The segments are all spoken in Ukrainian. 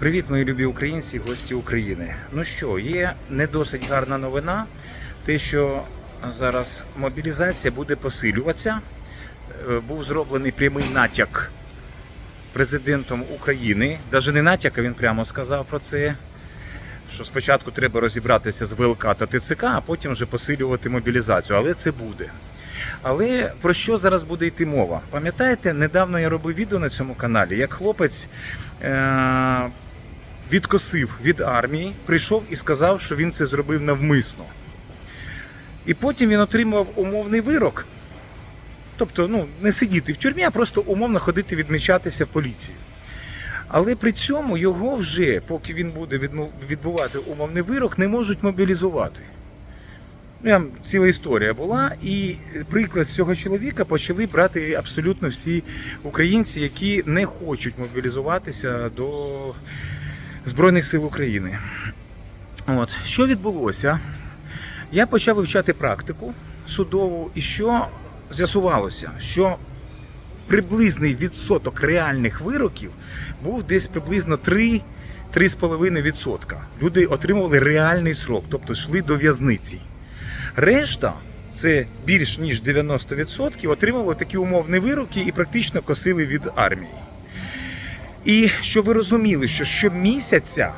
Привіт, мої любі українці, гості України. Ну що, є не досить гарна новина, те, що зараз мобілізація буде посилюватися. Е, Був зроблений прямий натяк президентом України. Навіть не натяк, а він прямо сказав про це. Що спочатку треба розібратися з ВЛК та ТЦК, а потім вже посилювати мобілізацію. Але це буде. Але про що зараз буде йти мова? Пам'ятаєте, недавно я робив відео на цьому каналі, як хлопець е- відкосив від армії, прийшов і сказав, що він це зробив навмисно. І потім він отримав умовний вирок. Тобто, ну, не сидіти в тюрмі, а просто умовно ходити відмічатися в поліції. Але при цьому його вже, поки він буде відбувати умовний вирок, не можуть мобілізувати. Прям ціла історія була, і приклад з цього чоловіка почали брати абсолютно всі українці, які не хочуть мобілізуватися до Збройних сил України. От що відбулося? Я почав вивчати практику судову, і що з'ясувалося, що приблизний відсоток реальних вироків був десь приблизно 3 3,5%. Люди отримували реальний срок, тобто йшли до в'язниці. Решта, це більш ніж 90%, отримували такі умовні вироки і практично косили від армії. І що ви розуміли, що щомісяця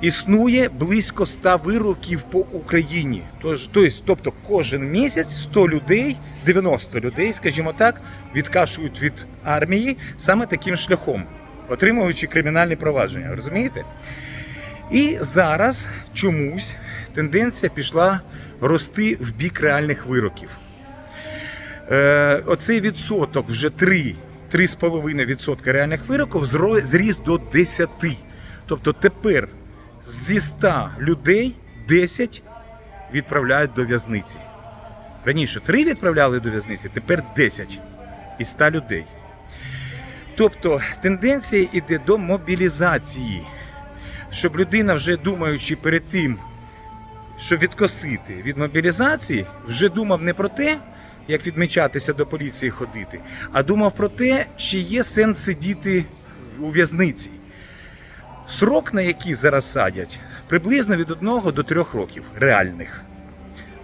існує близько 100 вироків по Україні. Тож, тобто, тобто кожен місяць 100 людей, 90 людей, скажімо так, відкашують від армії саме таким шляхом, отримуючи кримінальні провадження. Розумієте? І зараз чомусь тенденція пішла рости в бік реальних вироків. Е, оцей відсоток вже 3, 3,5% реальних вироків зріс до 10. Тобто тепер зі 100 людей 10 відправляють до в'язниці. Раніше 3 відправляли до в'язниці, тепер 10 із 100 людей. Тобто тенденція йде до мобілізації, щоб людина, вже думаючи перед тим, щоб відкосити від мобілізації, вже думав не про те, як відмічатися до поліції ходити, а думав про те, чи є сенс сидіти у в'язниці. Срок, на який зараз садять, приблизно від 1 до 3 років, реальних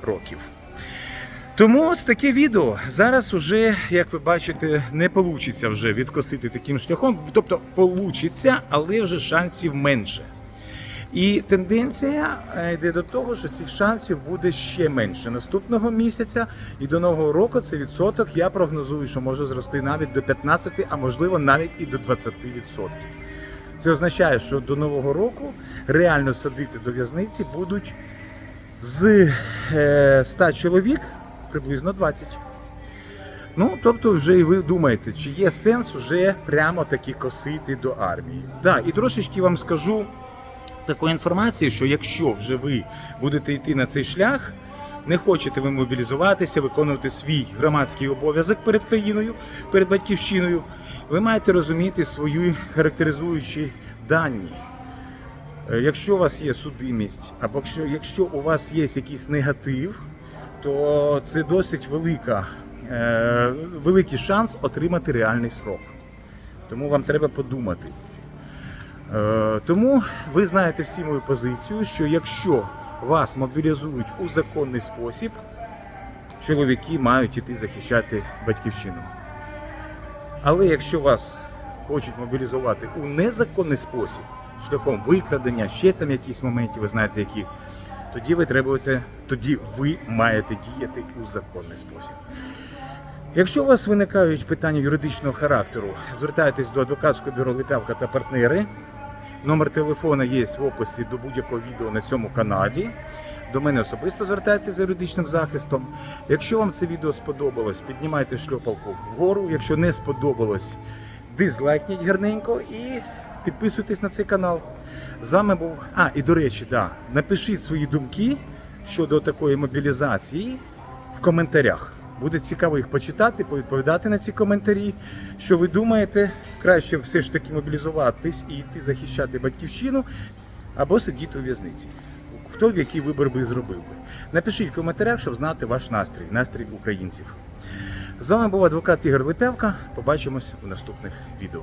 років. Тому ось таке відео. Зараз уже, як ви бачите, не вийде вже відкосити таким шляхом. Тобто вийде, але вже шансів менше. І тенденція е, йде до того, що цих шансів буде ще менше наступного місяця, і до нового року цей відсоток я прогнозую, що може зрости навіть до 15, а можливо навіть і до 20%. Це означає, що до нового року реально садити до в'язниці будуть з е, 100 чоловік приблизно 20. Ну, тобто, вже і ви думаєте, чи є сенс вже прямо таки косити до армії. Да, і трошечки вам скажу такої інформації, що якщо вже ви будете йти на цей шлях, не хочете ви мобілізуватися, виконувати свій громадський обов'язок перед країною, перед батьківщиною, ви маєте розуміти свої характеризуючі дані. Е, Якщо у вас є судимість, або якщо, якщо у вас є якийсь негатив, то це досить велика, е, великий шанс отримати реальний срок. Тому вам треба подумати. Е, Тому ви знаєте всі мою позицію, що якщо вас мобілізують у законний спосіб, чоловіки мають іти захищати батьківщину. Але якщо вас хочуть мобілізувати у незаконний спосіб, шляхом викрадення, ще там якісь моменти, ви знаєте які, тоді ви требуєте, тоді ви маєте діяти у законний спосіб. Якщо у вас виникають питання юридичного характеру, звертайтесь до адвокатського бюро Липявка та партнери. Номер телефона є в описі до будь-якого відео на цьому каналі. До мене особисто звертайтеся за юридичним захистом. Якщо вам це відео сподобалось, піднімайте шльопалку вгору. Якщо не сподобалось, дизлайкніть гарненько і підписуйтесь на цей канал. З вами був. А, і до речі, да, напишіть свої думки щодо такої мобілізації в коментарях. Буде цікаво їх почитати, повідповідати на ці коментарі. Що ви думаєте, краще все ж таки мобілізуватись і йти захищати батьківщину або сидіти у в'язниці? Хто б який вибір би зробив би? Напишіть в коментарях, щоб знати ваш настрій, настрій українців. З вами був адвокат Ігор Липявка. Побачимось у наступних відео.